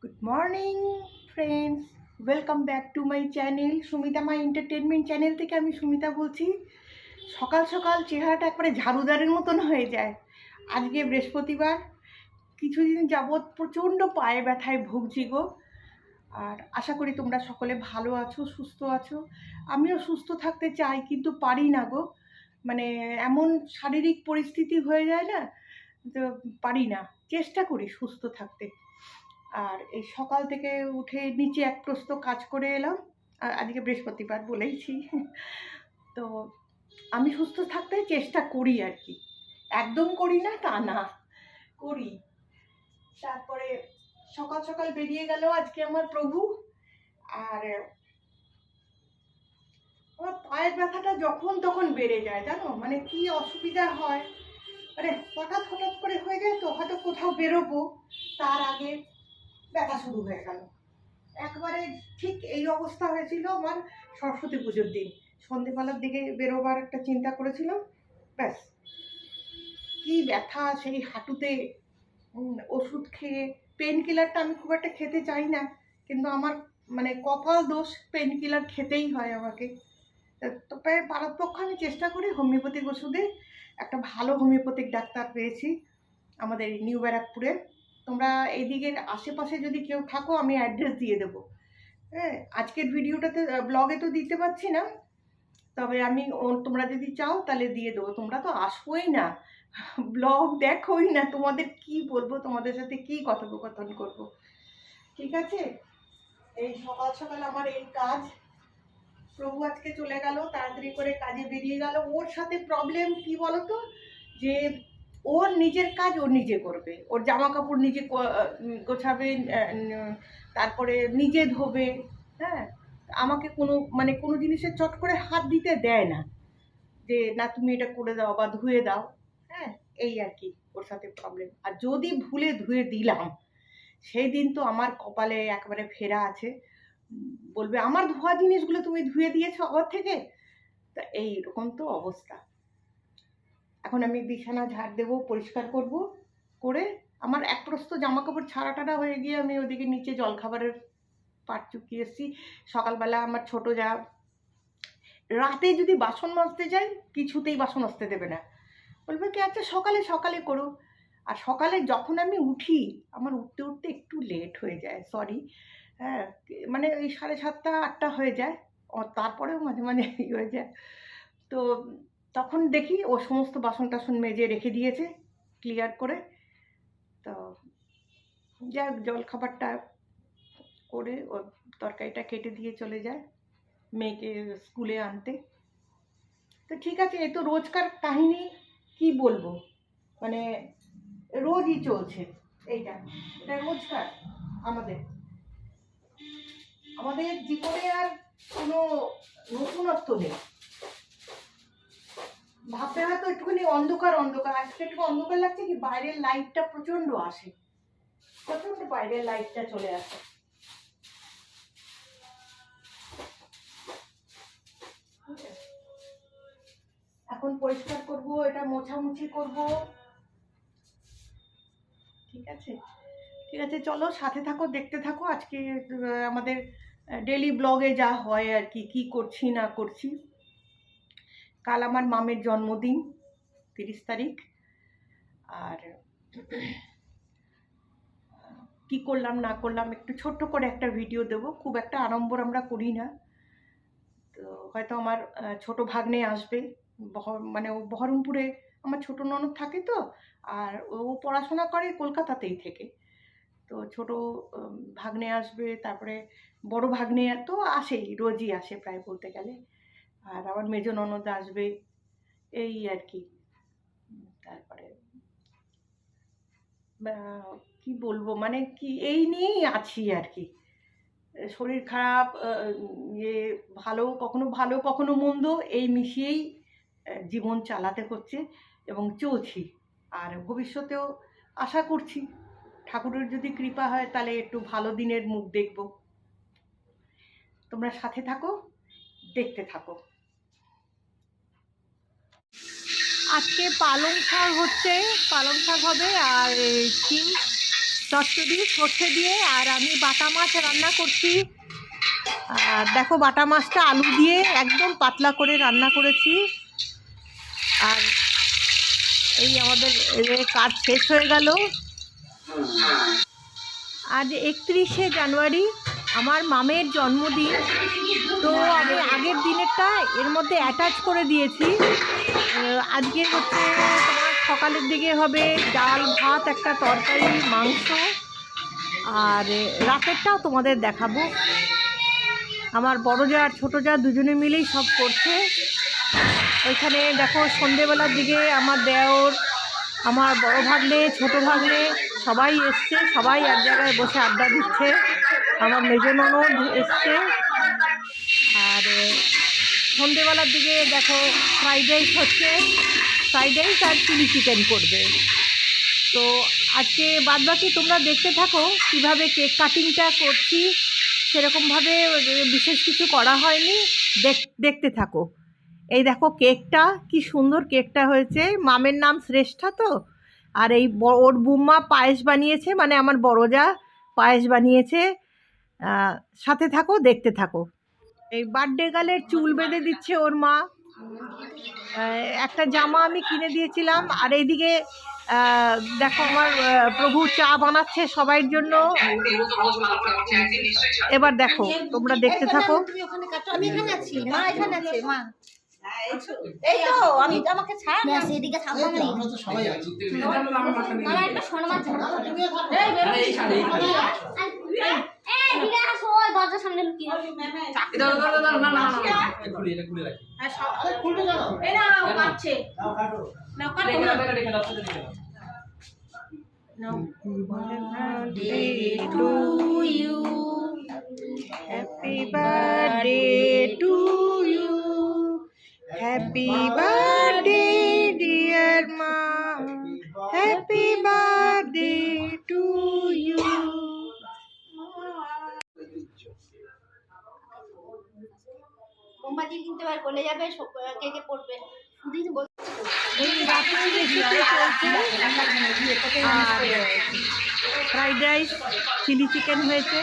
Good morning friends welcome back to my channel Sumita my entertainment channel থেকে আমি সুমিতা বলছি। সকাল সকাল চেহারাটা একবারে ঝাড়ুদারের মতন হয়ে যায়। আজকে বৃহস্পতিবার, কিছুদিন যাবৎ প্রচণ্ড পায়ে ব্যথায় ভুগছি গো। আর আশা করি তোমরা সকলে ভালো আছো, সুস্থ আছো। আমিও সুস্থ থাকতে চাই, কিন্তু পারি না গো। মানে এমন শারীরিক পরিস্থিতি হয়ে যায় না, তো পারি না। চেষ্টা করি সুস্থ থাকতে। আর এই সকাল থেকে উঠে নিচে এক প্রস্ত কাজ করে এলাম। আর আজকে বৃহস্পতিবার বলেইছি তো আমি সুস্থ থাকতে চেষ্টা করি আর কি। একদম করি না, তা না, করি। তারপরে সকাল সকাল বেরিয়ে গেল আজকে আমার প্রভু। আর আমার পায়ের ব্যথাটা যখন তখন বেড়ে যায়, জানো? মানে কি অসুবিধা হয়? মানে হঠাৎ হঠাৎ করে হয়ে যায় তো, হয়তো কোথাও বেরোবো। তার আগে ব্যথা শুরু হয়ে গেল। একবারে ঠিক এই অবস্থা হয়েছিল আমার সরস্বতী পুজোর দিন। সন্ধেবেলার দিকে বেরোবার একটা চিন্তা করেছিলাম, ব্যাস। কি ব্যথা, সেই হাঁটুতে ওষুধ খেয়ে পেন কিলারটা আমি খুব একটা খেতে চাই না, কিন্তু আমার মানে কপাল দোষ পেন কিলার খেতেই হয় আমাকে। তবে পারতপক্ষ আমি চেষ্টা করি হোমিওপ্যাথিক ওষুধে। একটা ভালো হোমিওপ্যাথিক ডাক্তার পেয়েছি আমাদের নিউ ব্যারাকপুরে। তোমরা এইদিকের আশেপাশে যদি কেউ থাকো, আমি অ্যাড্রেস দিয়ে দেবো। হ্যাঁ আজকের ভিডিওটাতে ব্লগে তো দিতে পারছি না। তবে আমি তোমরা যদি চাও, তাহলে দিয়ে দেবো। তোমরা তো আসবোই না। ব্লগ দেখোই না। তোমাদের কি বলব? তোমাদের সাথে কি কথোপকথন করব? ঠিক আছে? এই সকাল সকাল আমার এই কাজ। প্রভু আজকে চলে গেল, তাড়াতাড়ি করে কাজে বেরিয়ে গেল। ওর সাথে প্রবলেম কি বলো তো যে ওর নিজের কাজ ও নিজে করবে। ওর জামা কাপড় নিজে গোছাবে তারপরে নিজে ধোবে হ্যাঁ? আমাকে কোনো মানে কোনো জিনিসের চট করে হাত দিতে দেয় না। যে, না, তুমি এটা করে দাও বা ধুয়ে দাও। হ্যাঁ এই আর কি, ওর সাথে প্রবলেম আর যদি ভুলে ধুয়ে দিলাম, সেই দিন তো আমার কপালে একবারে ফেরা আছে। বলবে, আমার ধোয়া জিনিসগুলো তুমি ধুয়ে দিয়েছ আবার থেকে? তা এইরকম তো অবস্থা। এখন আমি বিছানা ঝাড় দেবো, পরিষ্কার করব, করে আমার এক প্রস্ত জামা কাপড় ছাড়া টাড়া হয়ে গিয়ে আমি ওদিকে নিচে জলখাবারের পাট চুকিয়ে এসেছি। সকালবেলা আমার ছোট যা, রাতে যদি বাসন মাজতে যাই, কিছুতেই বাসন আসতে দেবে না। বলবে, কি আচ্ছা সকালে সকালে করো। আর সকালে যখন আমি উঠি, আমার উঠতে উঠতে একটু লেট হয়ে যায় সরি হ্যাঁ মানে ওই সাড়ে সাতটা, আটটা হয়ে যায় তারপরেও মাঝে মাঝে হয়ে যায়। তো তখন দেখি ও সমস্ত বাসন টাসন মেজে রেখে দিয়েছে ক্লিয়ার করে। তো যাক, জল খাবারটা করে ও তরকারিটা কেটে দিয়ে চলে যায় মেয়েকে স্কুলে আনতে। তো ঠিক আছে, এ তো রোজকার কাহিনী, কি বলব? মানে রোজই চলছে, এইটা। এটা রোজকার আমাদের। আমাদের জীবনে আর কোনো নতুনত্ব নেই। ভাবতে হয়তো একটুখানি অন্ধকার অন্ধকার। আজকে একটু অন্ধকার লাগছে কি বাইরের লাইটটা প্রচণ্ড আসে। প্রচণ্ড বাইরের লাইটটা চলে আসে। এখন পরিষ্কার করব, এটা মোছামুছি করব। ঠিক আছে? ঠিক আছে, চলো সাথে থাকো, দেখতে থাকো। আজকে আমাদের ডেলি ব্লগে যা হয় আর কি কি করছি, না করছি। কাল আমার মামের জন্মদিন, তিরিশ তারিখ। আর কি করলাম, না করলাম, একটু ছোট্ট করে একটা ভিডিও দেব। খুব একটা আড়ম্বর আমরা করি না। তো হয়তো আমার ছোট ভাগ্নে আসবে। মানে ও বহরমপুরে, আমার ছোট ননদ থাকে তো। আর ও পড়াশোনা করে কলকাতাতেই থেকে। তো ছোট ভাগ্নে আসবে, তারপরে বড় ভাগ্নে তো আসেই, রোজই আসে প্রায় বলতে গেলে। আর আমার মেজ ননদ আসবে, এই আর কি। তারপরে কি বলব মানে কি, এই নিয়েই আছি আর কি। শরীর খারাপ ইয়ে ভালো, কখনো ভালো, কখনো মন্দ, এই মিশিয়েই জীবন চালাতে হচ্ছে এবং চলছি। আর ভবিষ্যতেও আশা করছি, ঠাকুরের যদি কৃপা হয়, তাহলে একটু ভালো দিনের মুখ দেখব। তোমরা সাথে থাকো, দেখতে থাকো। আজকে পালং শাক হচ্ছে, পালং শাক হবে আর শিম, চচ্চড়ি সর্ষে দিয়ে, আর আমি বাটা মাছ রান্না করছি। আর দেখো বাটা মাছটা আলু দিয়ে একদম পাতলা করে রান্না করেছি। আর এই আমাদের কাজ শেষ হয়ে গেল। আজ একত্রিশে জানুয়ারি, আমার মামের জন্মদিন। তো আমি আগের দিনেরটা এর মধ্যে অ্যাটাচ করে দিয়েছি। আজকে হচ্ছে তোমার সকালের দিকে হবে ডাল, ভাত, একটা তরকারি, মাংস। আর রাতেরটাও তোমাদের দেখাবো। আমার বড় যা আর ছোটো যা দুজনে মিলেই সব করছে। ওইখানে দেখো সন্ধেবেলার দিকে আমার দেওর, আমার বড় ভাগ্নে, ছোট ভাগলে সবাই এসছে। সবাই এক জায়গায় বসে আড্ডা দিচ্ছে। আমার মেজ ননদ এসছে। আর সন্ধেবেলার দিকে দেখো ফ্রাইড রাইস হচ্ছে। ফ্রাইড রাইস আর চিলি চিকেন করবে। তো আজকে বাদবাকি তোমরা দেখতে থাকো কীভাবে কেক কাটিংটা করছি। সেরকমভাবে বিশেষ কিছু করা হয়নি। দেখ, দেখতে থাকো। এই দেখো কেকটা কি সুন্দর কেকটা হয়েছে। মামের নাম শ্রেষ্ঠা তো? আর এই ওর বুম্মা পায়েস বানিয়েছে মানে আমার বড় যা পায়েস বানিয়েছে। সাথে থাকো, দেখতে থাকো। এই বার্থডে গালের চুল বেঁধে দিচ্ছে ওর মা। একটা জামা আমি কিনে দিয়েছিলাম, আর এইদিকে দেখো আমার প্রভু চা বানাচ্ছে সবাইয়ের জন্য। এবার দেখো, তোমরা দেখতে থাকো। আমি এখানে আছি, মা এখানে আছে, মা। এই তো আমি আমাকে ছাড় না সেদিকে থাকব না আমরা তো সবাই আছি আমার একটা সোনা মাছ তুমিও থাকো। এই বেরো। আরে এই শাড়ি, এই শাড়ি। এই দিকে আসো ওই দরজার সামনে লুকিয়ে এই খুলে, এটা খুলে রাখি। আরে খুলবে কেন এই না ও কাটছে দাও, কাটো। না কাটো রেখে না দাও, রেখে দাও, রেখে দাও। birthday to you. Happy birthday to you. Happy birthday, dear mom. Happy birthday to you. মোমবাতি কিনতে পার বলে যাবে কে কে পড়বে ফ্রাইড রাইস চিলি চিকেন হয়েছে